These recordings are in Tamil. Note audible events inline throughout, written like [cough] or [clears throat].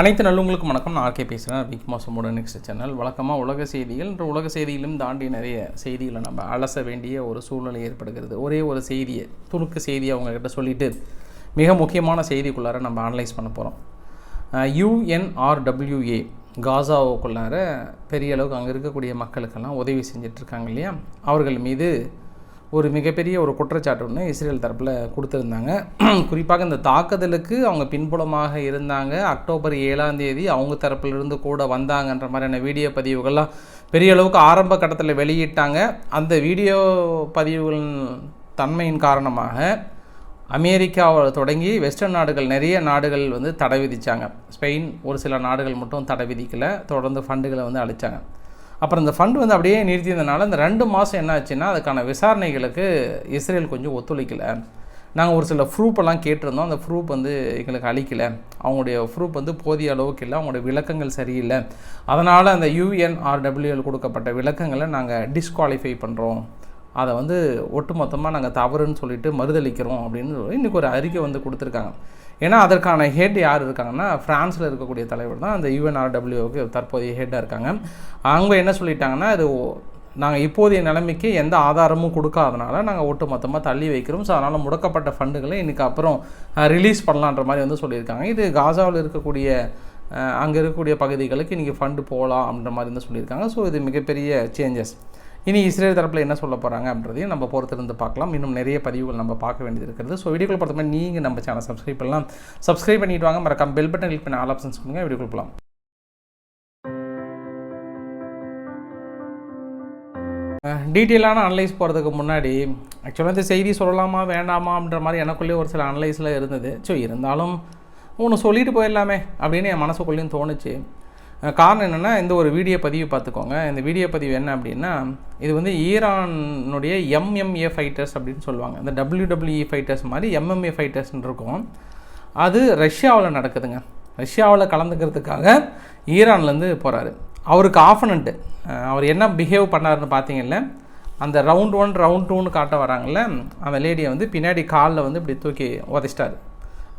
அனைத்து நல்லவங்களுக்கும் வணக்கம். நான் ஆர்கே பேசுகிறேன் பிக் மாசமோட நெக்ஸ்ட் சேனல் வழக்கமாக உலக செய்திகள். என்ற உலக செய்தியிலும் தாண்டி நிறைய செய்திகளை நம்ம அலச வேண்டிய ஒரு சூழ்நிலை ஏற்படுகிறது. ஒரே ஒரு செய்தியை துணுக்கு செய்தியை அவங்கக்கிட்ட சொல்லிவிட்டு மிக முக்கியமான செய்திக்குள்ளார நம்ம அனலைஸ் பண்ண போகிறோம் யூஎன்ஆர்டபிள்யூஏ காசாவுக்குள்ளார பெரிய அளவுக்கு அங்கே இருக்கக்கூடிய மக்களுக்கெல்லாம் உதவி செஞ்சிட்ருக்காங்க இல்லையா? அவர்கள் மீது ஒரு மிகப்பெரிய ஒரு குற்றச்சாட்டு ஒன்று இஸ்ரேல் தரப்பில் கொடுத்துருந்தாங்க. [clears throat] குறிப்பாக இந்த தாக்குதலுக்கு அவங்க பின்புலமாக இருந்தாங்க. அக்டோபர் ஏழாம் தேதி அவங்க தரப்பிலிருந்து கூட வந்தாங்கன்ற மாதிரியான வீடியோ பதிவுகள்லாம் பெரிய அளவுக்கு ஆரம்ப கட்டத்தில் வெளியிட்டாங்க. அந்த வீடியோ பதிவுகளின் தன்மையின் காரணமாக அமெரிக்காவை தொடங்கி வெஸ்டர்ன் நாடுகள் நிறைய நாடுகள் வந்து தடை விதித்தாங்க ஸ்பெயின் ஒரு சில நாடுகள் மட்டும் தடை விதிக்கலை. தொடர்ந்து ஃபண்டுகளை வந்து அழித்தாங்க அப்புறம் இந்த ஃபண்டு வந்து அப்படியே நிறுத்தியதுனால இந்த ரெண்டு மாதம் என்ன ஆச்சுன்னா அதுக்கான விசாரணைகளுக்கு இஸ்ரேல் கொஞ்சம் ஒத்துழைக்கலை. நாங்கள் ஒரு சில ப்ரூப்பெல்லாம் கேட்டிருந்தோம். அந்த ப்ரூஃப் வந்து எங்களுக்கு அளிக்கலை. அவங்களுடைய ப்ரூஃப் வந்து போதிய அளவுக்கு இல்லை. அவங்களுடைய விளக்கங்கள் சரியில்லை. அதனால் அந்த யூஎன்ஆர்டபிள்யூஎல் கொடுக்கப்பட்ட விளக்கங்களை நாங்கள் டிஸ்குவாலிஃபை பண்ணுறோம் அதை வந்து ஒட்டுமொத்தமாக நாங்கள் தவறுன்னு சொல்லிட்டு மறுதளிக்கிறோம் அப்படின்னு சொல்லி இன்றைக்கி ஒரு அறிக்கை வந்து கொடுத்துருக்காங்க. ஏன்னா அதற்கான ஹெட் யார் இருக்காங்கன்னா ஃப்ரான்ஸில் இருக்கக்கூடிய தலைவர் தான் அந்த யூஎன்ஆர்டபிள்யூக்கு தற்போதைய ஹெட்டாக இருக்காங்க. அவங்க என்ன சொல்லிட்டாங்கன்னா இது நாங்கள் இப்போதைய நிலைமைக்கு எந்த ஆதாரமும் கொடுக்காதனால நாங்கள் ஒட்டு மொத்தமாக தள்ளி வைக்கிறோம். ஸோ அதனால் முடக்கப்பட்ட ஃபண்டுகளை இன்றைக்கி அப்புறம் ரிலீஸ் பண்ணலான்ற மாதிரி வந்து சொல்லியிருக்காங்க. இது காசாவில் இருக்கக்கூடிய அங்கே இருக்கக்கூடிய பகுதிகளுக்கு இன்றைக்கி ஃபண்டு போகலாம் அப்படின்ற மாதிரி வந்து சொல்லியிருக்காங்க. ஸோ இது மிகப்பெரிய சேஞ்சஸ் இனி இஸ்ரேல் தரப்பில் என்ன சொல்ல போகிறாங்க அப்படின்றதையும் நம்ம பொறுத்திருந்து பார்க்கலாம். இன்னும் நிறைய பதிவுகள் நம்ம பார்க்க வேண்டியது இருக்கிறது ஸோ வீடியோக்குள்ள பொறுத்தவரை நீங்கள் நம்ம சேனல் சப்ஸ்கிரைப் பண்ணலாம். சப்ஸ்கிரைப் பண்ணிட்டு வாங்க. மறக்காம பெல் பட்டன் கிளிக் பண்ண ஆல் ஆப்ஷன்ஸ் பண்ணுங்க வீடியோக்குள்ள போகலாம் டீட்டெயிலான அனலைஸ் போகிறதுக்கு முன்னாடி ஆக்சுவலாக இந்த செய்தி சொல்லலாமா வேண்டாமான்ற மாதிரி எனக்குள்ளேயே ஒரு சில அனலைஸில் இருந்தது. ஸோ இருந்தாலும் ஒன்று சொல்லிட்டு போயிடலாமே அப்படின்னு என் மனசுக்குள்ளேயும் தோணுச்சு. காரணம் என்னென்னா இந்த ஒரு வீடியோ பதிவு பார்த்துக்கோங்க. இந்த வீடியோ பதிவு என்ன அப்படின்னா இது வந்து ஈரானுடைய எம்எம்ஏ ஃபைட்டர்ஸ் அப்படின்னு சொல்லுவாங்க. இந்த டபிள்யூடபிள்யூஇ ஃபைட்டர்ஸ் மாதிரி எம்எம்ஏ ஃபைட்டர்ஸ்னு இருக்கும். அது ரஷ்யாவில் நடக்குதுங்க. ரஷ்யாவில் கலந்துக்கிறதுக்காக ஈரான்லேருந்து போகிறாரு அவருக்கு ஆஃபனண்ட்டு அவர் என்ன பிஹேவ் பண்ணாருன்னு பார்த்தீங்கல்ல அந்த ரவுண்ட் ஒன் ரவுண்ட் டூன்னு காட்ட வராங்கல்ல அந்த லேடியை வந்து பின்னாடி காலில் வந்து இப்படி தூக்கி உதைச்சிட்டாரு.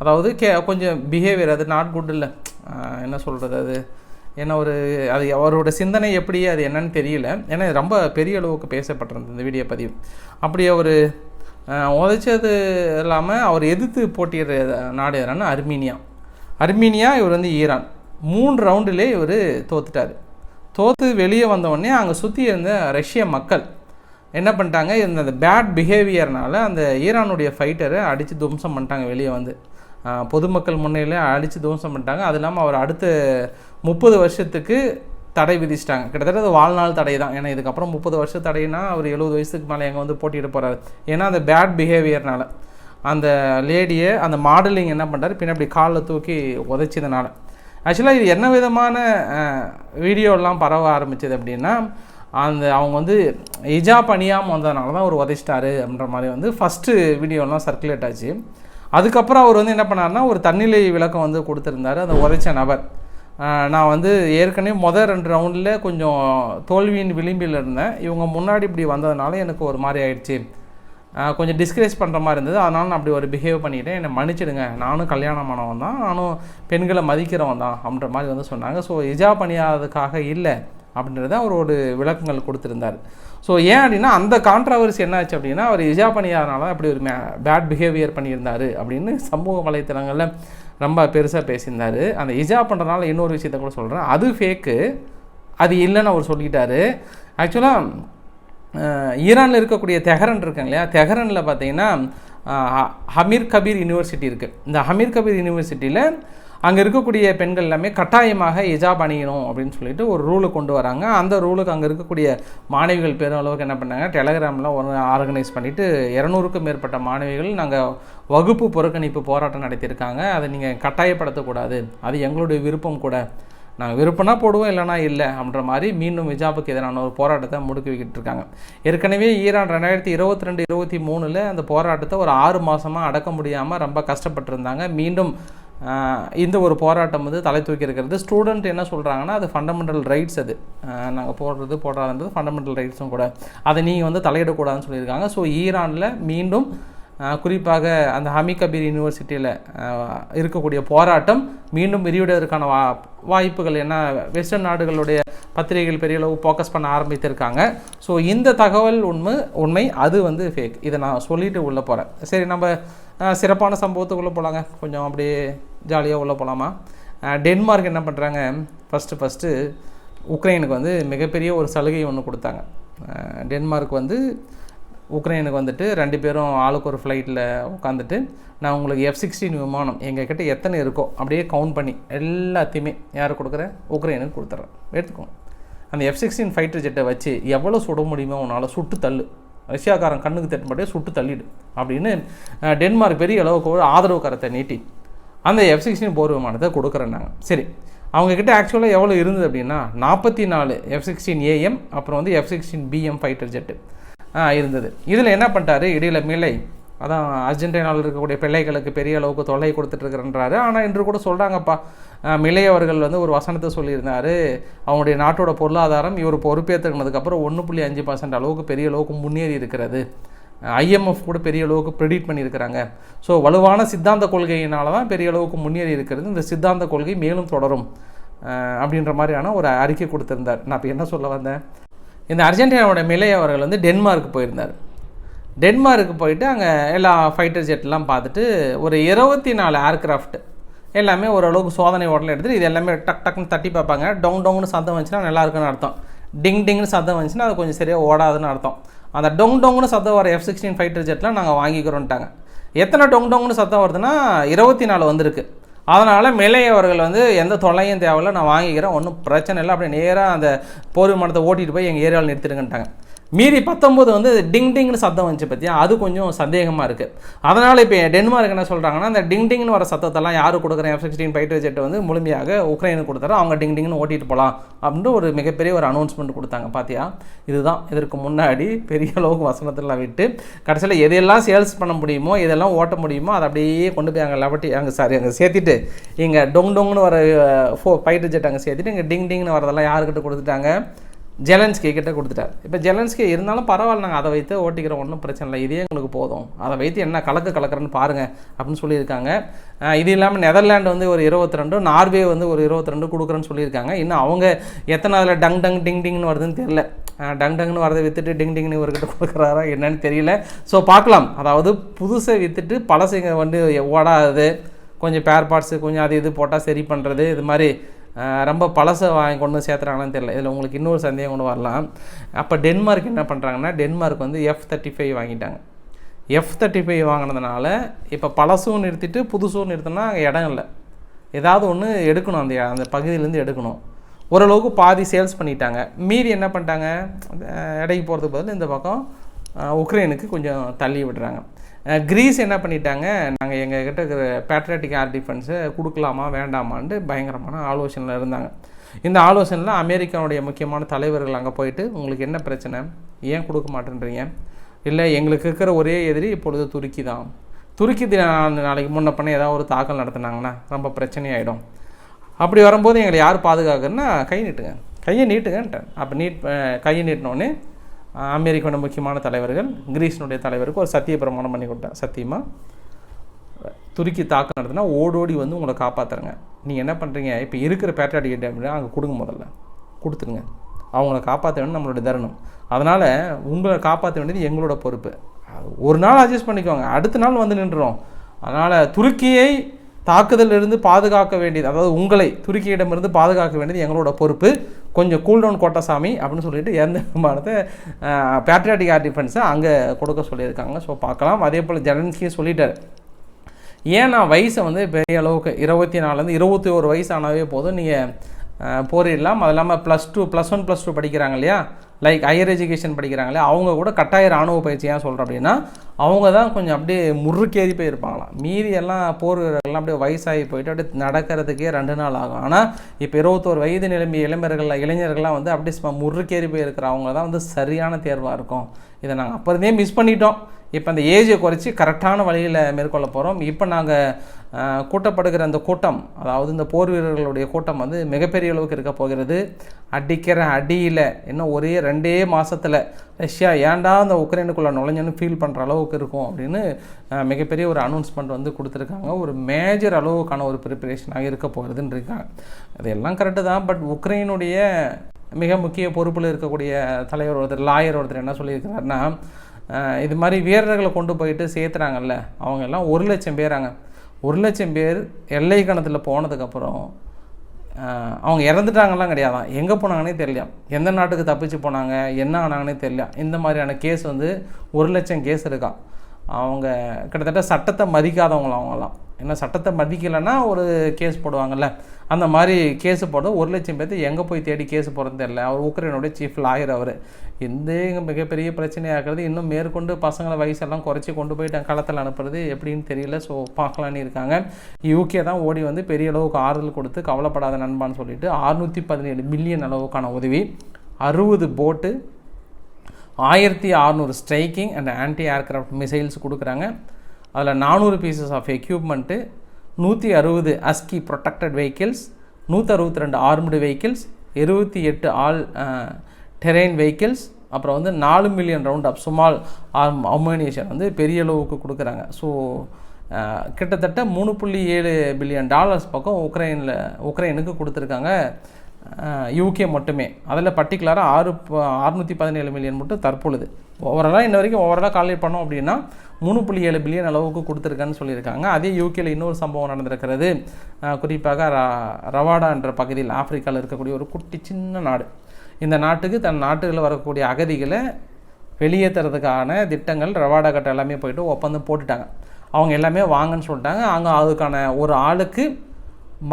அதாவது கே கொஞ்சம் பிஹேவியர் அது நாட் குட் இல்லை. என்ன சொல்கிறது அது? ஏன்னா ஒரு அது அவரோட சிந்தனை எப்படி அது என்னன்னு தெரியல. ஏன்னா ரொம்ப பெரிய அளவுக்கு பேசப்பட்டிருந்தது இந்த வீடியோ பதிவு. அப்படி அவர் உதைச்சது இல்லாமல் அவர் எதிர்த்து போட்டியிடுற நாடு யாரான்னா அர்மீனியா. அர்மீனியா இவர் வந்து ஈரான். மூணு ரவுண்டிலே இவர் தோத்துட்டார். தோற்று வெளியே வந்தவுடனே அங்கே சுற்றி இருந்த ரஷ்ய மக்கள் என்ன பண்ணிட்டாங்க இந்த அந்த பேட் பிஹேவியர்னால் அந்த ஈரானுடைய ஃபைட்டரை அடித்து துவம்சம் பண்ணிட்டாங்க வெளியே வந்து. பொதுமக்கள் முன்னிலையில் அடித்து துவம்சம் பண்ணிட்டாங்க. அது இல்லாமல் அவர் அடுத்த முப்பது வருஷத்துக்கு தடை விதிச்சிட்டாங்க. கிட்டத்தட்ட அது வாழ்நாள் தடை தான் ஏன்னா இதுக்கப்புறம் முப்பது வருஷம் தடைனா அவர் எழுபது வயசுக்கு மேலே எங்கே வந்து போட்டியிட போகிறாரு ஏன்னா அந்த பேட் பிஹேவியர்னால அந்த லேடியை அந்த மாடலிங் என்ன பண்ணுறாரு அப்படி காலில் தூக்கி உதச்சதுனால. ஆக்சுவலாக இது என்ன விதமான வீடியோலாம் பரவ ஆரம்பிச்சது அப்படின்னா அந்த அவங்க வந்து இஜா பணியாமல் வந்ததுனால தான் அவர் உதைச்சிட்டாரு அப்படின்ற மாதிரி வந்து ஃபஸ்ட்டு வீடியோலாம் சர்க்குலேட் ஆச்சு. அதுக்கப்புறம் அவர் வந்து என்ன பண்ணார்னா ஒரு தன்னிலை விளக்கம் வந்து கொடுத்துருந்தாரு. அந்த உதைச்ச நபர். நான் வந்து ஏற்கனவே மொதல் ரெண்டு ரவுண்டில் கொஞ்சம் தோல்வியின் விளிம்பில் இருந்தேன். இவங்க முன்னாடி இப்படி வந்ததுனால எனக்கு ஒரு மாதிரி ஆயிடுச்சு. கொஞ்சம் டிஸ்கரேஜ் பண்ணுற மாதிரி இருந்தது. அதனால் நான் அப்படி ஒரு பிஹேவ் பண்ணிட்டேன். என்னை மன்னிச்சிடுங்க. நானும் கல்யாணமானவன் தான். நானும் பெண்களை மதிக்கிறவன் தான் அப்படின்ற மாதிரி வந்து சொன்னாங்க. ஸோ இஜா பண்ணியாததுக்காக இல்லை அப்படின்றத அவர் ஒரு விளக்கங்கள் கொடுத்துருந்தார். ஸோ ஏன் அப்படின்னா அந்த கான்ட்ரவர்சி என்ன ஆச்சு அப்படின்னா அவர் இஜா பண்ணியாதனால அப்படி ஒரு பேட் பிஹேவியர் பண்ணியிருந்தார் அப்படின்னு சமூக வலைத்தளங்களில் ரொம்ப பெருசாக பேசியிருந்தார். அந்த இஜா பண்ணுறதுனால இன்னொரு விஷயத்த கூட சொல்கிறேன் அது ஃபேக்கு அது இல்லைன்னு அவர் சொல்லிட்டாரு. ஆக்சுவலாக ஈரானில் இருக்கக்கூடிய தெஹரன் இருக்காங்க இல்லையா? தெஹரனில் பார்த்தீங்கன்னா ஹமீர் கபீர் யூனிவர்சிட்டி இருக்குது இந்த ஹமீர் கபீர் யூனிவர்சிட்டியில் அங்கே இருக்கக்கூடிய பெண்கள் எல்லாமே கட்டாயமாக இஜாப் அணியணும் அப்படின்னு சொல்லிட்டு ஒரு ரூலை கொண்டு வராங்க. அந்த ரூலுக்கு அங்கே இருக்கக்கூடிய மாணவிகள் பெருமளவுக்கு என்ன பண்ணாங்க? டெலகிராமில் ஒன்று ஆர்கனைஸ் பண்ணிவிட்டு இரநூறுக்கும் மேற்பட்ட மாணவிகள் நாங்கள் வகுப்பு புறக்கணிப்பு போராட்டம் நடத்தியிருக்காங்க. அதை நீங்கள் கட்டாயப்படுத்தக்கூடாது. அது எங்களுடைய விருப்பம் கூட. நாங்கள் விருப்பம்னா போடுவோம் இல்லைனா இல்லை அப்படின்ற மாதிரி மீண்டும் ஹிஜாபுக்கு எதிரான ஒரு போராட்டத்தை முடுக்கி வைக்கிட்டு இருக்காங்க. ஏற்கனவே ஈரான் ரெண்டாயிரத்தி இருபத்தி ரெண்டு இருபத்தி மூணில் அந்த போராட்டத்தை ஒரு ஆறு மாதமாக அடக்க முடியாமல் ரொம்ப கஷ்டப்பட்டிருந்தாங்க. மீண்டும் இந்த ஒரு போராட்டம் வந்து தலை தூக்கி இருக்கிறது ஸ்டூடெண்ட் என்ன சொல்கிறாங்கன்னா அது ஃபண்டமெண்டல் ரைட்ஸ் அது. நாங்கள் போடுறது போடுறதுன்றது ஃபண்டமெண்டல் ரைட்ஸும் கூட. அதை நீங்கள் வந்து தலையிடக்கூடாதுன்னு சொல்லியிருக்காங்க. ஸோ ஈரானில் மீண்டும் குறிப்பாக அந்த ஹமி கபீர் யூனிவர்சிட்டியில் இருக்கக்கூடிய போராட்டம் மீண்டும் விரிவடைவதற்கான வா வாய்ப்புகள் என்ன? வெஸ்டர்ன் நாடுகளுடைய பத்திரிகைகள் பெரிய அளவு ஃபோக்கஸ் பண்ண ஆரம்பித்திருக்காங்க. ஸோ இந்த தகவல் உண்மை உண்மை அது வந்து ஃபேக் இதை நான் சொல்லிட்டு உள்ளே போகிறேன் சரி நம்ம சிறப்பான சம்பவத்துக்குள்ளே போகலாங்க கொஞ்சம் அப்படியே ஜாலியாக உள்ளே போகலாமா டென்மார்க் என்ன பண்ணுறாங்க ஃபஸ்ட்டு ஃபஸ்ட்டு உக்ரைனுக்கு வந்து மிகப்பெரிய ஒரு சலுகை ஒன்று கொடுத்தாங்க. டென்மார்க் வந்து உக்ரைனுக்கு வந்துட்டு ரெண்டு பேரும் ஆளுக்கு ஒரு ஃப்ளைட்டில் உட்காந்துட்டு நான் உங்களுக்கு எஃப் சிக்ஸ்டீன் விமானம் எங்கள் கிட்டே எத்தனை இருக்கோ அப்படியே கவுண்ட் பண்ணி எல்லாத்தையுமே யார் கொடுக்குறேன் உக்ரைனுக்கு கொடுத்துட்றேன். எடுத்துக்கோங்க. அந்த எஃப் சிக்ஸ்டீன் ஃபைட்டர் ஜெட்டை வச்சு எவ்வளோ சுட முடியுமோ உன்னால் சுட்டு தள்ளு. ரஷ்யாக்காரன் கண்ணுக்கு தட்டுப்பட்டே சுட்டு தள்ளிடு அப்படின்னு டென்மார்க் பெரிய அளவுக்கு ஒரு ஆதரவு கரத்தை நீட்டி அந்த எஃப் சிக்ஸ்டீன் போர் விமானத்தை கொடுக்குறேன் நாங்கள் சரி. அவங்கக்கிட்ட ஆக்சுவலாக எவ்வளோ இருந்தது அப்படின்னா நாற்பத்தி நாலு எஃப் சிக்ஸ்டீன் ஏஎம் அப்புறம் வந்து F sixteen PM fighter jet இருந்தது. இதில் என்ன பண்ணிட்டாரு? இடையில மிலை அதான் அர்ஜென்டினாவில் இருக்கக்கூடிய பிள்ளைகளுக்கு பெரிய அளவுக்கு தொல்லை கொடுத்துட்ருக்குறன்றாரு ஆனால் இன்று கூட சொல்கிறாங்கப்பா மிலை அவர்கள் வந்து ஒரு வசனத்தை சொல்லியிருந்தார். அவங்களுடைய நாட்டோட பொருளாதாரம் இவர் பொறுப்பேற்றுக்கினதுக்கப்புறம் ஒன்று புள்ளி அஞ்சு பர்சன்ட் அளவுக்கு பெரிய அளவுக்கு முன்னேறி இருக்கிறது. ஐஎம்எஃப் கூட பெரிய அளவுக்கு ப்ரெடிட் பண்ணியிருக்கிறாங்க. ஸோ வலுவான சித்தாந்த கொள்கையினால தான் பெரிய அளவுக்கு முன்னேறி இருக்கிறது. இந்த சித்தாந்த கொள்கை மேலும் தொடரும். அப்படின்ற மாதிரியான ஒரு அறிக்கை கொடுத்துருந்தார். நான் இப்போ என்ன சொல்ல வந்தேன்? இந்த அர்ஜென்டினாவோட மிலை அவர்கள் வந்து டென்மார்க் போயிருந்தார். டென்மார்க்கு போயிட்டு அங்கே எல்லா ஃபைட்டர் ஜெட்லாம் பார்த்துட்டு ஒரு இருபத்தி நாலு ஏர்க்ராஃப்ட் எல்லாமே ஓரளவுக்கு சோதனை ஓட்டல் எடுத்துட்டு இது எல்லாமே டக் டக்குன்னு தட்டி பார்ப்பாங்க. டொங் டொங்னு சத்தம் வந்துச்சுன்னா நல்லா இருக்குன்னு அர்த்தம். டிங் டிங்னு சத்தம் வந்துச்சுன்னா அது கொஞ்சம் சரியாக ஓடாதுன்னு அர்த்தம். அந்த டொங் டொங்னு சத்தம் வர எஃப் சிக்ஸ்டீன் ஃபைட்டர் ஜெட்லாம் நாங்கள் வாங்கிக்கிறோன்ட்டாங்க எத்தனை டொங் டொங்னு சத்தம் வருதுன்னா இருபத்தி நாலு வந்திருக்கு. அதனால் மிலை அவர்கள் வந்து எந்த தொல்லையும் தேவையில்ல நான் வாங்கிக்கிறேன் ஒன்றும் பிரச்சனை இல்லை. அப்படியே நேராக அந்த போர் விமானத்தை ஓட்டிகிட்டு போய் எங்கள் ஏரியாவில் நிறுத்திடுங்கன்ட்டாங்க. மீதி பத்தொம்போது வந்து டிங் டிங்னு சத்தம் வந்துச்சு பற்றியா அது கொஞ்சம் சந்தேகமாக இருக்குது அதனால் இப்போ டென்மார்க் என்ன சொல்கிறாங்கன்னா அந்த டிங் டிங்னு வர சத்தத்தெல்லாம் யார் கொடுக்குறேன்? எஃப் சிக்ஸ்டீன் ஃபைட்டர் ஜெட் வந்து முழுமையாக உக்ரைனுக்கு கொடுத்தாரோ. அவங்க டிங் டிங்னு ஓட்டிட்டு போகலாம் அப்படின்ட்டு ஒரு மிகப்பெரிய ஒரு அனௌன்ஸ்மெண்ட் கொடுத்தாங்க. பார்த்தியா இதுதான். இதற்கு முன்னாடி பெரிய அளவுக்கு வசனத்தெல்லாம் விட்டு கடைசியில் எதையெல்லாம் சேல்ஸ் பண்ண முடியுமோ எதெல்லாம் ஓட்ட முடியுமோ அதை அப்படியே கொண்டு போய் அங்கே லவட்டி அங்கே சாரி அங்கே சேர்த்திட்டு இங்கே டொங் டொங்னு வர ஃபோ ஃபைட்டர் ஜெட் அங்கே சேர்த்துட்டு இங்கே டிங் டிங்னு வரதெல்லாம் யாருக்கிட்ட கொடுத்துட்டாங்க? ஜெலன்ஸ்கி கிட்ட கொடுத்துட்டார். இப்போ ஜெலன்ஸ்கி இருந்தாலும் பரவாயில்ல நாங்கள் அதை வைத்து ஓட்டிக்கிறோம் ஒன்றும் பிரச்சனை இல்லை. இதே எங்களுக்கு போதும். அதை வைத்து என்ன கலக்கு கலக்கிறேன்னு பாருங்கள் அப்படின்னு சொல்லியிருக்காங்க. இது இல்லாமல் நெதர்லாண்டு வந்து ஒரு இருபத்தி ரெண்டு நார்வே வந்து ஒரு இருபத்தி ரெண்டு கொடுக்குறேன்னு சொல்லியிருக்காங்க. இன்னும் அவங்க எத்தனை அதில் டங் டங் டிங் டிங்னு வருதுன்னு தெரியல. டங் டங்னு வரதை விற்றுட்டு டிங் டிங்னு இவர்கிட்ட கொடுக்குறாரா என்னன்னு தெரியல. ஸோ பார்க்கலாம். அதாவது புதுசை விற்றுட்டு பழசுங்க வந்து ஓடாது கொஞ்சம் பேர் பார்ட்ஸு கொஞ்சம் அது இது போட்டால் சரி பண்ணுறது இது மாதிரி ரொம்ப பழசை வாங்கி கொண்டு சேர்த்துறாங்களான்னு தெரியல. இதில் உங்களுக்கு இன்னொரு சந்தேகம் கொண்டு வரலாம். அப்போ டென்மார்க் என்ன பண்ணுறாங்கன்னா டென்மார்க் வந்து எஃப் தேர்ட்டி ஃபைவ் வாங்கிட்டாங்க. எஃப் தேர்ட்டி ஃபைவ் வாங்கினதுனால இப்போ பழசும் நிறுத்திட்டு புதுசும் நிறுத்தினா அங்கே இடம் இல்லை. ஏதாவது ஒன்று எடுக்கணும் அந்த அந்த பகுதியிலேருந்து எடுக்கணும். ஓரளவுக்கு பாதி சேல்ஸ் பண்ணிட்டாங்க. மீதி என்ன பண்ணிட்டாங்க? இடைக்கு போகிறதுக்கு பதில் இந்த பக்கம் உக்ரைனுக்கு கொஞ்சம் தள்ளி விடுறாங்க. கிரீஸ் என்ன பண்ணிட்டாங்க? நாங்கள் எங்கள் கிட்ட இருக்கிற பேட்ரியாட்டிக் ஏர் டிஃபென்ஸை கொடுக்கலாமா வேண்டாமான்ட்டு பயங்கரமான ஆலோசனையில் இருந்தாங்க. இந்த ஆலோசனையில் அமெரிக்காவுடைய முக்கியமான தலைவர்கள் அங்கே போயிட்டு உங்களுக்கு என்ன பிரச்சனை? ஏன் கொடுக்க மாட்டேன்றீங்க? இல்லை எங்களுக்கு இருக்கிற ஒரே எதிரி இப்பொழுது துருக்கி தான். துருக்கி நாளைக்கு முன்ன பண்ண ஏதாவது ஒரு தாக்கல் நடத்துனாங்கன்னா ரொம்ப பிரச்சனையாயிடும். அப்படி வரும்போது எங்களை யார் பாதுகாக்குன்னா கை நீட்டுங்க. கையை நீட்டுங்கன்ட்டேன். அப்போ நீட் கையை நீட்டினோடனே அமெரிக்காவோட முக்கியமான தலைவர்கள் கிரீஸினுடைய தலைவருக்கு ஒரு சத்திய பிரமாணம் பண்ணி கொடுத்தேன் சத்தியமாக துருக்கி தாக்கம் நடத்துனா ஓடோடி வந்து உங்களை காப்பாற்றுறங்க நீங்கள் என்ன பண்ணுறீங்க இப்போ இருக்கிற பேட்ரியாட்டிக் அப்படின்னா அங்கே கொடுங்க முதல்ல. கொடுத்துருங்க. அவங்கள காப்பாற்ற வேணும் நம்மளோட தருணம். அதனால் உங்களை காப்பாற்ற வேண்டியது எங்களோட பொறுப்பு. ஒரு நாள் அட்ஜஸ்ட் பண்ணிக்கோங்க. அடுத்த நாள் வந்து நின்றுடும் அதனால் துருக்கியை தாக்குதலிருந்து பாதுகாக்க வேண்டியது அதாவது உங்களை துருக்கியிடமிருந்து பாதுகாக்க வேண்டியது எங்களோட பொறுப்பு. கொஞ்சம் கூல்டவுன் கோட்டசாமி அப்படின்னு சொல்லிட்டு இறந்த விமானத்தை பேட்ரியாட்டிக் ஏர் டிஃபென்ஸை அங்கே கொடுக்க சொல்லியிருக்காங்க. ஸோ பார்க்கலாம். அதே போல் ஜெலன்ஸ்கியும் சொல்லிட்டார். ஏன் நான் வயசை வந்து பெரிய அளவுக்கு இருபத்தி நாலுலேருந்து இருபத்தி ஒரு வயசு ஆனாவே போதும் நீங்கள் போரிடலாம் அது இல்லாமல் plus two plus one plus two படிக்கிறாங்க இல்லையா? லைக் ஹையர் எஜுகேஷன் படிக்கிறாங்க இல்லையா? அவங்க கூட கட்டாய ராணுவ பயிற்சி ஏன் சொல்கிறேன் அப்படின்னா அவங்க தான் கொஞ்சம் அப்படியே முறுக்கேறி போயிருப்பாங்களாம். மீதி எல்லாம் போர் வீரர்கள்லாம் அப்படியே வயசாகி போயிட்டு அப்படியே நடக்கிறதுக்கே ரெண்டு நாள் ஆகும். ஆனால் இப்போ இருபத்தோரு வயது நிலைமை இளைஞர்கள் இளைஞர்கள்லாம் வந்து அப்படியே சும்மா முறுக்கேறி போயிருக்கிறவங்க தான் வந்து சரியான தேர்வாக இருக்கும். இதை நாங்கள் அப்போ இருந்தே மிஸ் பண்ணிட்டோம். இப்போ அந்த ஏஜை குறைச்சி கரெக்டான வழியில் மேற்கொள்ள போகிறோம் இப்போ நாங்கள் கூட்டப்படுகிற அந்த கூட்டம் அதாவது இந்த போர் வீரர்களுடைய கூட்டம் வந்து மிகப்பெரிய அளவுக்கு இருக்க போகிறது. அடிக்கிற அடியில் இன்னும் ஒரே ரெண்டே மாதத்தில் ரஷ்யா ஏன்டா அந்த உக்ரைனுக்குள்ளே நுழைஞ்சுன்னு ஃபீல் பண்ணுற அளவுக்கு அளவுக்கு இருக்கும் அப்படின்னு மிகப்பெரிய ஒரு அனௌன்ஸ்மெண்ட் வந்து கொடுத்துருக்காங்க. ஒரு மேஜர் அளவுக்கான ஒரு ப்ரிப்பரேஷனாக இருக்க போகிறதுன்றிருக்காங்க அது அதெல்லாம் கரெக்டு தான். பட் உக்ரைனுடைய மிக முக்கிய பொறுப்பில் இருக்கக்கூடிய தலைவர் ஒருத்தர் லாயர் ஒருத்தர் என்ன சொல்லியிருக்கிறாருன்னா இது மாதிரி வீரர்களை கொண்டு போயிட்டு சேர்த்துறாங்கல்ல. அவங்க எல்லாம் ஒரு லட்சம் பேராங்க ஒரு லட்சம் பேர் எல்லை கணத்தில் போனதுக்கப்புறம் அவங்க இறந்துட்டாங்கலாம் கிடையாதான் எங்கே போனாங்கன்னே தெரியல. எந்த நாட்டுக்கு தப்பிச்சு போனாங்க என்ன ஆனாங்கன்னே தெரியல. இந்த மாதிரியான கேஸ் வந்து ஒரு லட்சம் கேஸ் இருக்கா. அவங்க கிட்டத்தட்ட சட்டத்தை மதிக்காதவங்களாம் அவங்களாம். ஏன்னா சட்டத்தை மதிக்கலைன்னா ஒரு கேஸ் போடுவாங்கல்ல. அந்த மாதிரி கேஸ் போடுறது ஒரு லட்சம் பேர்த்து எங்கே போய் தேடி கேஸ் போடுறது தெரியல. அவர் உக்ரைனுடைய சீஃப் லாயர் அவர். இந்த இங்கே மிகப்பெரிய பிரச்சனையாகிறது இன்னும் மேற்கொண்டு பசங்களை வயசெல்லாம் குறைச்சி கொண்டு போயிட்டு களத்தில் அனுப்புறது எப்படின்னு தெரியல. ஸோ பார்க்கலான்னு இருக்காங்க. யூகே தான் ஓடி வந்து பெரிய அளவுக்கு ஆறுதல் கொடுத்து கவலைப்படாத நண்பான்னு சொல்லிட்டு அறுநூற்றி பதினேழு மில்லியன் அளவுக்கான உதவி அறுபது போட்டு ஆயிரத்தி அறநூறு striking and anti aircraft missiles கொடுக்குறாங்க. அதில் நானூறு பீசஸ் ஆஃப் எக்யூப்மெண்ட்டு நூற்றி அறுபது அஸ்கி ப்ரொடெக்டட் வெஹிக்கிள்ஸ் நூற்றி அறுபத்தி ரெண்டு ஆர்முடு வெஹிக்கிள்ஸ் இருபத்தி எட்டு ஆல் டெரெயின் வெஹிக்கிள்ஸ் அப்புறம் வந்து நாலு million round of small arm ammunition வந்து பெரிய அளவுக்கு கொடுக்குறாங்க. ஸோ கிட்டத்தட்ட மூணு புள்ளி ஏழு பில்லியன் டாலர்ஸ் பக்கம் உக்ரைனில் உக்ரைனுக்கு கொடுத்துருக்காங்க. யூகே மட்டுமே. அதில் பர்டிகுலராக ஆறு அறுநூற்றி பதினேழு மில்லியன் மட்டும் தற்பொழுது. ஓவராலாக இன்ன வரைக்கும் ஓவராலாக கால்குலேட் பண்ணோம் அப்படின்னா மூணு புள்ளி ஏழு பில்லியன் அளவுக்கு கொடுத்துருக்கான்னு சொல்லியிருக்காங்க. அதே யூகேல இன்னொரு சம்பவம் நடந்திருக்கிறது. குறிப்பாக ரவாடா என்ற பகுதியில் ஆப்பிரிக்காவில் இருக்கக்கூடிய ஒரு குட்டி சின்ன நாடு. இந்த நாட்டுக்கு தன் நாட்டுகளில் வரக்கூடிய அகதிகளை வெளியேற்றுறதுக்கான திட்டங்கள் ரவாடா கட்ட எல்லாமே போயிட்டு ஒப்பந்தம் போட்டுட்டாங்க. அவங்க எல்லாமே வாங்கன்னு சொல்லிட்டாங்க. அங்கே அதுக்கான ஒரு ஆளுக்கு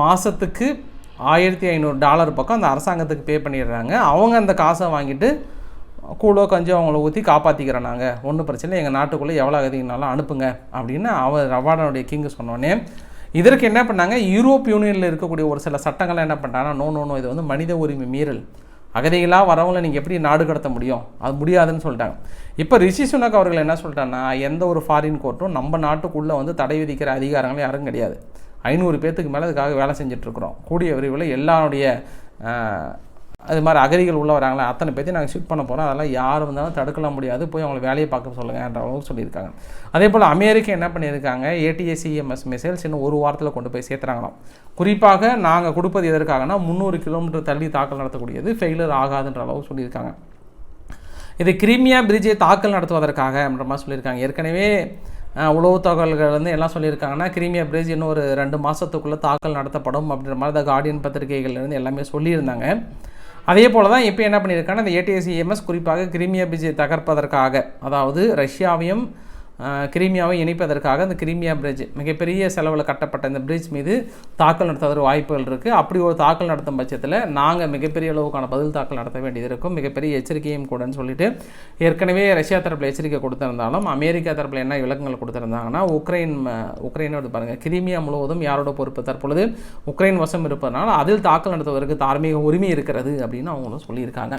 மாதத்துக்கு ஆயிரத்தி ஐநூறு டாலர் பக்கம் அந்த அரசாங்கத்துக்கு பே பண்ணிடுறாங்க. அவங்க அந்த காசை வாங்கிட்டு கூழோ கஞ்சோ அவங்கள ஊற்றி காப்பாற்றிக்கிறோம் நாங்கள் ஒன்றும் பிரச்சனை இல்லை. எங்கள் நாட்டுக்குள்ளே எவ்வளோ அகதிங்கனாலும் அனுப்புங்க அப்படின்னு அவர் ரவாடானுடைய கிங்கு சொன்னோடனே இதற்கு என்ன பண்ணாங்க? யூரோப் யூனியனில் இருக்கக்கூடிய ஒரு சில சட்டங்கள்லாம் என்ன பண்ணிட்டாங்கன்னா நோ நோ நோ இது வந்து மனித உரிமை மீறல். அகதிகளாக வரவங்கள நீங்கள் எப்படி நாடு கடத்த முடியும்? அது முடியாதுன்னு சொல்லிட்டாங்க. இப்போ ரிஷி சுனக் அவர்கள் என்ன சொல்லிட்டாங்கன்னா எந்த ஒரு ஃபாரின் கோர்ட்டும் நம்ம நாட்டுக்குள்ளே வந்து தடை விதிக்கிற அதிகாரங்களும் யாரும் கிடையாது. ஐநூறு பேர்த்துக்கு மேலே அதுக்காக வேலை செஞ்சுட்ருக்குறோம் கூடிய விரைவில் எல்லாருடைய அது மாதிரி அகதிகள் உள்ளே வராங்களே அத்தனை பேர்த்தையும் நாங்கள் ஷிஃப்ட் பண்ண போகிறோம் அதெல்லாம் யார் வந்தாலும் தடுக்கலாம் முடியாது. போய் அவங்களை வேலையை பார்க்க சொல்லுங்கன்ற அளவுக்கு சொல்லியிருக்காங்க. அதே போல் அமெரிக்கா என்ன பண்ணியிருக்காங்க? ஏடிஎஸ்சிஎம்எஸ் மிசைல்ஸ் இன்னும் ஒரு வாரத்தில் கொண்டு போய் சேர்த்துறாங்களாம். குறிப்பாக நாங்கள் கொடுப்பது எதற்காகனா முந்நூறு கிலோமீட்டர் தள்ளி தாக்கல் நடத்தக்கூடியது ஃபெயிலர் ஆகாதுன்ற அளவுக்கு சொல்லியிருக்காங்க. இது கிரிமியா பிரிட்ஜை தாக்கல் நடத்துவதற்காக அப்படின்ற மாதிரி சொல்லியிருக்காங்க. ஏற்கனவே உளவு தகவல்கள் வந்து எல்லாம் சொல்லியிருக்காங்கன்னா கிரீமியா பிரிட்ஜ் இன்னும் ஒரு ரெண்டு மாதத்துக்குள்ளே தாக்கல் நடத்தப்படும் அப்படின்ற மாதிரி தான் கார்டியன் பத்திரிகைகள்லேருந்து எல்லாமே சொல்லியிருந்தாங்க. அதே போல் தான் இப்போ என்ன பண்ணியிருக்காங்கன்னா இந்த ஏடிஎஸ்இஎம்எஸ் குறிப்பாக கிரிமியா பிரிட்ஜை தகர்ப்பதற்காக அதாவது ரஷ்யாவையும் கிரீமியாவை இணைப்பதற்காக அந்த கிரீமியா பிரிட்ஜ் மிகப்பெரிய செலவில் கட்டப்பட்ட இந்த பிரிட்ஜ் மீது தாக்கல் நடத்துவதற்கு வாய்ப்புகள் இருக்குது அப்படி ஒரு தாக்கல் நடத்தும் பட்சத்தில் நாங்கள் மிகப்பெரிய அளவுக்கான பதில் தாக்கல் நடத்த வேண்டியது இருக்கும். மிகப்பெரிய எச்சரிக்கையும் கூடன்னு சொல்லிட்டு ஏற்கனவே ரஷ்யா தரப்பில் எச்சரிக்கை கொடுத்திருந்தாலும் அமெரிக்கா தரப்பில் என்ன விளக்கங்கள் கொடுத்துருந்தாங்கன்னா உக்ரைன் அஹ், எடுத்து பாருங்கள் கிரீமியா முழுவதும் யாரோட பொறுப்பு? தற்பொழுது உக்ரைன் வசம் இருப்பதனால் அதில் தாக்கல் நடத்துவதற்கு தார்மீக உரிமை இருக்கிறது அப்படின்னு அவங்களும் சொல்லியிருக்காங்க.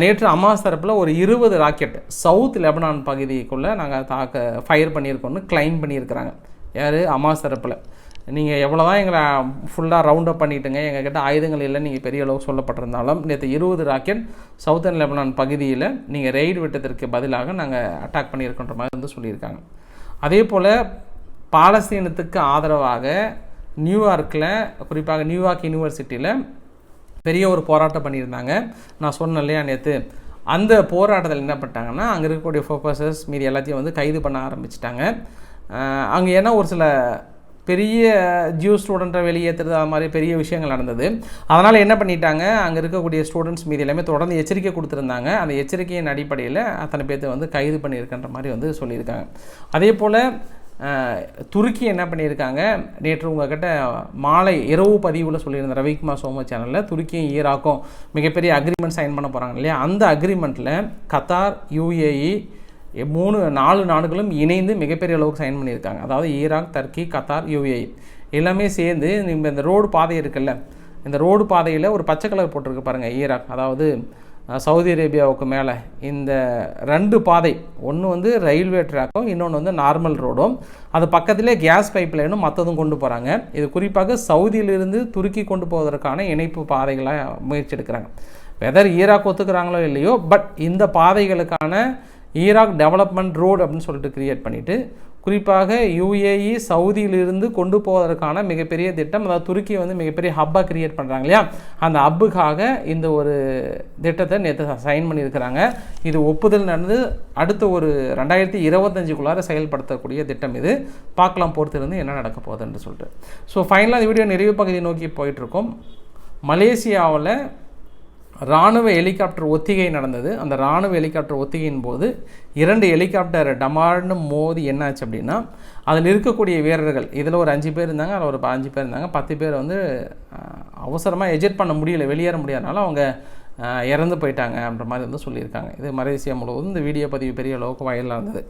நேற்று அமாஸ் தரப்பில் ஒரு இருபது ராக்கெட் சவுத் லெபனான் பகுதிக்குள்ளே நாங்கள் தாக்க ஃபயர் பண்ணியிருக்கோன்னு கிளைம் பண்ணியிருக்கிறாங்க. யார்? அமாஸ் தரப்பில் நீங்கள் எவ்வளோ தான் எங்களை ஃபுல்லாக ரவுண்ட் அப் பண்ணிட்டுங்க எங்ககிட்ட ஆயுதங்கள் இல்லை நீங்கள் பெரிய அளவு சொல்லப்பட்டிருந்தாலும் நேற்று இருபது ராக்கெட் சவுத்தன் லெபனான் பகுதியில் நீங்கள் ரெய்டு விட்டதற்கு பதிலாக நாங்கள் அட்டாக் பண்ணியிருக்கின்ற மாதிரி வந்து சொல்லியிருக்காங்க. அதே போல் பாலஸ்தீனத்துக்கு ஆதரவாக நியூயார்க்கில் குறிப்பாக நியூயார்க் யூனிவர்சிட்டியில் பெரிய ஒரு போராட்டம் பண்ணியிருந்தாங்க. நான் சொன்னேன் இல்லையா நேற்று அந்த போராட்டத்தில் என்ன பண்ணிட்டாங்கன்னா அங்கே இருக்கக்கூடிய ஃபோக்கஸஸ் மீதி எல்லாத்தையும் வந்து கைது பண்ண ஆரம்பிச்சிட்டாங்க. அங்கே ஏன்னா ஒரு சில பெரிய ஜியூ ஸ்டூடெண்ட்டை வெளியேற்றுறது அது மாதிரி பெரிய விஷயங்கள் நடந்தது. அதனால் என்ன பண்ணிட்டாங்க அங்கே இருக்கக்கூடிய ஸ்டூடெண்ட்ஸ் மீது எல்லாமே தொடர்ந்து எச்சரிக்கை கொடுத்துருந்தாங்க. அந்த எச்சரிக்கையின் அடிப்படையில் அத்தனை பேர்த்த வந்து கைது பண்ணியிருக்கின்ற மாதிரி வந்து சொல்லியிருக்காங்க. அதே போல் துருக்கி என்ன பண்ணியிருக்காங்க? நேற்று உங்ககிட்ட மாலை இரவு பதிவில் சொல்லியிருந்த ரவிக்குமார் சோம சேனலில். துருக்கியும் ஈராக்கும் மிகப்பெரிய அக்ரிமெண்ட் சைன் பண்ண போகிறாங்க இல்லையா? அந்த அக்ரிமெண்ட்டில் கத்தார் யுஏஇ மூணு நாலு நாடுகளும் இணைந்து மிகப்பெரிய அளவுக்கு சைன் பண்ணியிருக்காங்க. அதாவது ஈராக் டர்க்கி கத்தார் யுஏஇ எல்லாமே சேர்ந்து இந்த ரோடு பாதை இருக்குல்ல? இந்த ரோடு பாதையில் ஒரு பச்சை கலர் போட்டிருக்கு பாருங்கள் ஈராக். அதாவது சவுதி அரேபியாவுக்கு மேலே இந்த ரெண்டு பாதை ஒன்று வந்து ரயில்வே ட்ராக்கும் இன்னொன்று வந்து நார்மல் ரோடும். அது பக்கத்திலே கேஸ் பைப் லைனும் மற்றதும் கொண்டு போகிறாங்க இது குறிப்பாக சவுதியிலிருந்து துருக்கி கொண்டு போவதற்கான இணைப்பு பாதைகளாக முயற்சி எடுக்கிறாங்க வெதர் ஈராக் ஒத்துக்கிறாங்களோ இல்லையோ பட் இந்த பாதைகளுக்கான ஈராக் டெவலப்மெண்ட் ரோடு அப்படின்னு சொல்லிட்டு கிரியேட் பண்ணிவிட்டு குறிப்பாக யுஏஇ சவுதியிலிருந்து கொண்டு போவதற்கான மிகப்பெரிய திட்டம் அதாவது துருக்கியை வந்து மிகப்பெரிய ஹப்பாக கிரியேட் பண்ணுறாங்க இல்லையா? அந்த ஹப்புக்காக இந்த ஒரு திட்டத்தை நேற்று சைன் பண்ணியிருக்கிறாங்க. இது ஒப்புதல் நடந்து அடுத்த ஒரு ரெண்டாயிரத்தி இருபத்தஞ்சுக்குள்ளார செயல்படுத்தக்கூடிய திட்டம் இது. பார்க்கலாம் பொறுத்திருந்து என்ன நடக்க போகுதுன்னு சொல்லிட்டு. ஸோ ஃபைனலாக இந்த வீடியோ நிறைவு பகுதியை நோக்கி போயிட்டுருக்கோம் மலேசியாவில் இராணுவ ஹெலிகாப்டர் ஒத்திகை நடந்தது. அந்த இராணுவ ஹெலிகாப்டர் ஒத்திகையின் போது இரண்டு ஹெலிகாப்டர் டமார்னு மோதி என்னாச்சு அப்படின்னா அதில் இருக்கக்கூடிய வீரர்கள் இதில் ஒரு அஞ்சு பேர் இருந்தாங்க அதில் ஒரு அஞ்சு பேர் இருந்தாங்க. பத்து பேர் வந்து அவசரமாக எஜெட் பண்ண முடியல வெளியேற முடியாதனால அவங்க இறந்து போயிட்டாங்க அப்படின்ற மாதிரி வந்து சொல்லியிருக்காங்க. இது மலேசியா முழுவதும் இந்த வீடியோ பதிவு பெரிய அளவுக்கு வயலாக இருந்தது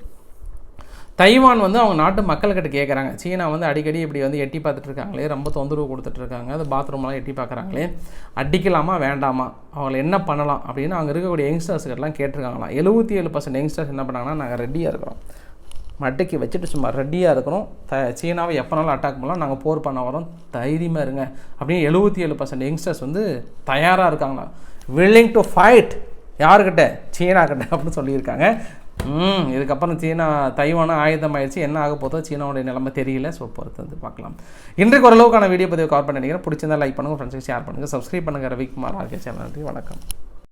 தைவான் வந்து அவங்க நாட்டு மக்கள்கிட்ட கேட்குறாங்க சீனா வந்து அடிக்கடி இப்படி வந்து எட்டி பார்த்துட்டு இருக்காங்களே ரொம்ப தொந்தரவு கொடுத்துட்ருக்காங்க அது பாத்ரூம்லாம் எட்டி பார்க்குறாங்களே. அடிக்கலாமா வேண்டாமா? அவங்களை என்ன பண்ணலாம் அப்படின்னு அங்கே இருக்கக்கூடிய யங்ஸ்டர்ஸ்கிட்டலாம் கேட்டிருக்காங்களாம். எழுபத்தி ஏழு பர்சன்ட் யங்ஸ்டர்ஸ் என்ன பண்ணாங்கன்னா நாங்கள் ரெடியாக இருக்கிறோம். மட்டைக்கு வச்சுட்டு சும்மா ரெடியாக இருக்கிறோம். த சீனாவை எப்போனாலும் அட்டாக் பண்ணலாம். நாங்கள் போர் பண்ண வரோம். தைரியமாக இருங்க. அப்படின்னு எழுபத்தி ஏழு பர்சன்ட் யங்ஸ்டர்ஸ் வந்து தயாராக இருக்காங்களா வில்லிங் டு ஃபைட் யாருக்கிட்ட சீனா கிட்ட அப்படின்னு சொல்லியிருக்காங்க. ம் இதுக்கப்புறம் சீனா தைவான ஆயுதம் ஆயிடுச்சு என்ன ஆக போதோ சீனாவுடைய நிலைமை தெரியல. ஸோ பொறுத்து வந்து பார்க்கலாம். இன்றைக்கு ஓரளவுக்கான வீடியோ பதிவு கவர் பண்ணி நினைக்கிறேன். பிடிச்சிருந்தா லைக் பண்ணுங்கள் ஃப்ரெண்ட்ஸுக்கு ஷேர் பண்ணுங்கள் சப்ஸ்கிரைப் பண்ணுங்கள் ரவிக்குமார் ஆர்கே சேனல் நன்றி. வணக்கம்.